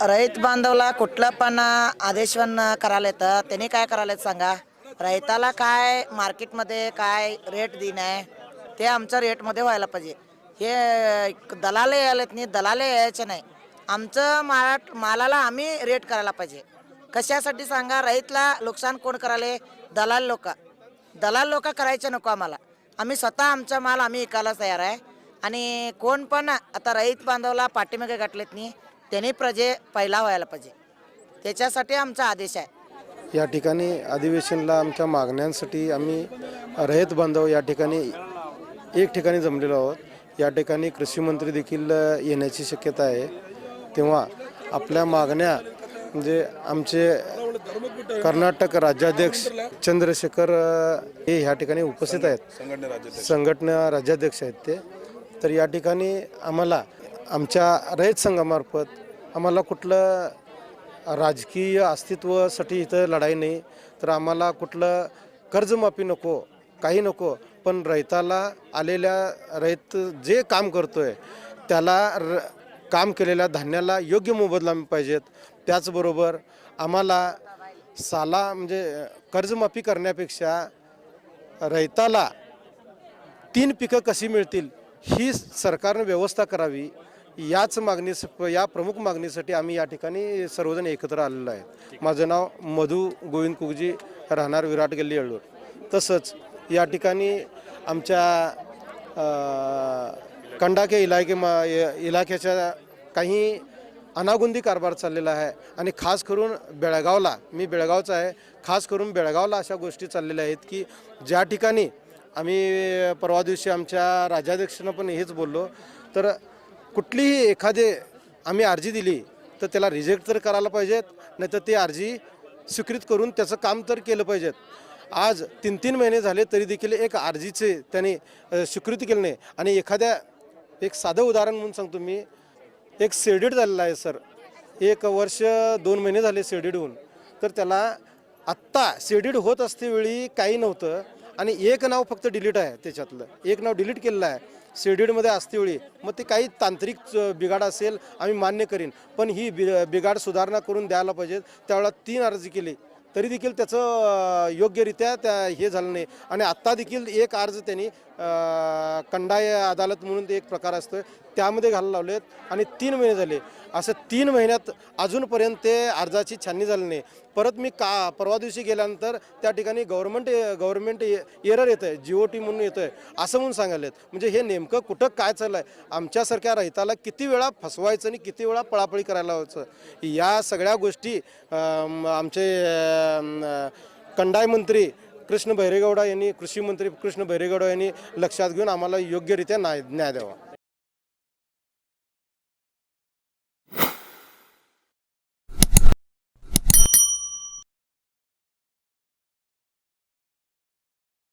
रैत बांधवला कुठलं पण आदेशवन करायला येतं. त्यांनी काय करायला येत सांगा? रयताला काय मार्केटमध्ये काय रेट दिन आहे? ते आमच्या रेटमध्ये व्हायला पाहिजे. हे दलाले यायलेत नाही दलाले यायचे नाही. आमचं माला मालाला आम्ही रेट करायला पाहिजे. कशासाठी सांगा? रईतला नुकसान कोण करायले? दलाल लोक. दलाल लोक करायचे नको आम्हाला. आम्ही स्वतः आमचा माल आम्ही विकायला तयार आहे. आणि कोण पण आता रईत बांधवला पाठीमागे गाठलेत नाही त्यांनी प्रजे पहिला व्हायला पाहिजे. त्याच्यासाठी आमचा आदेश आहे. या ठिकाणी अधिवेशनला आमच्या मागण्यांसाठी आम्ही रयत बांधव या ठिकाणी एक ठिकाणी जमलेलो आहोत. या ठिकाणी कृषी मंत्री देखील येण्याची शक्यता आहे. तेव्हा आपल्या मागण्या म्हणजे आमचे कर्नाटक राज्याध्यक्ष चंद्रशेखर हे ह्या ठिकाणी उपस्थित आहेत. संघटना राज्याध्यक्ष आहेत ते. तर या ठिकाणी आम्हाला आमच्या रयत संघामार्फत आम्हाला कुठलं राजकीय अस्तित्वासाठी इथं लढाई नाही तर आम्हाला कुठलं कर्जमाफी नको काही नको पण रैताला आलेल्या रैत जे काम करतोय त्याला र काम केलेल्या धान्याला योग्य मोबदला पाहिजेत. त्याचबरोबर आम्हाला साला म्हणजे कर्जमाफी करण्यापेक्षा रैताला तीन पिकं कशी मिळतील ही सरकारनं व्यवस्था करावी. याच मागणी या प्रमुख मागणीसाठी आम्ही या ठिकाणी सर्वजण एकत्र आलेलो आहे. माझं नाव मधु गोविंद कुगजी राहणार विराट गल्ली अळूर तसंच या ठिकाणी आमच्या कंडाके इलाके मा इलाक्याच्या काही अनागुंदी कारभार चाललेला आहे आणि खास करून बेळगावला मी बेळगावचा आहे खास करून बेळगावला अशा गोष्टी चाललेल्या आहेत की ज्या ठिकाणी आम्ही परवा दिवशी आमच्या राज्याध्यक्षांना पण हेच बोललो तर कुठलीही एखादे आम्ही अर्जी दिली तर त्याला रिजेक्ट तर करायला पाहिजेत नाहीतर ती अर्जी स्वीकृत करून त्याचं काम तर केलं पाहिजेत. आज तीन तीन महिने झाले तरी देखील एक अर्जीचे त्यांनी स्वीकृती केली नाही. आणि एखाद्या एक साधं उदाहरण म्हणून सांगतो मी. एक सेडेड झालेला आहे सर. एक वर्ष दोन महिने झाले सेडेड होऊन. तर त्याला आत्ता सेडेड होत असते वेळी काही नव्हतं. आणि एक नाव फक्त डिलीट आहे त्याच्यातलं. एक नाव डिलीट केलेलं आहे. शेड्यूलमध्ये असते वेळी मग ते काही तांत्रिक बिघाड असेल आम्ही मान्य करीन. पण ही बि बिघाड सुधारणा करून द्यायला पाहिजेत त्यावेळेला तीन अर्ज केले तरी देखील त्याचं योग्यरित्या त्या हे झालं नाही. आणि आत्ता देखील एक अर्ज त्यांनी कंडाय अदालत म्हणून ते एक प्रकार असतो त्यामध्ये घालायला लावलेत आणि तीन महिने झाले. असं तीन महिन्यात अजूनपर्यंत ते अर्जाची छाननी झाली नाही. परत मी का परवा दिवशी गेल्यानंतर त्या ठिकाणी गव्हर्नमेंट गव्हर्नमेंट एरर येतं आहे जी ओ टी म्हणून येतं आहे असं म्हणून सांगायलेत म्हणजे हे नेमकं कुठं काय चाललं आहे आमच्यासारख्या रहिताला किती वेळा फसवायचं आणि किती वेळा पळापळी करायला व्हायचं या सगळ्या गोष्टी आमचे कंडाय मंत्री कृष्ण भैरेगौडा यांनी कृषी मंत्री कृष्ण भैरेगौडा यांनी लक्षात घेऊन आम्हाला योग्यरित्या न्याय न्याय द्यावा.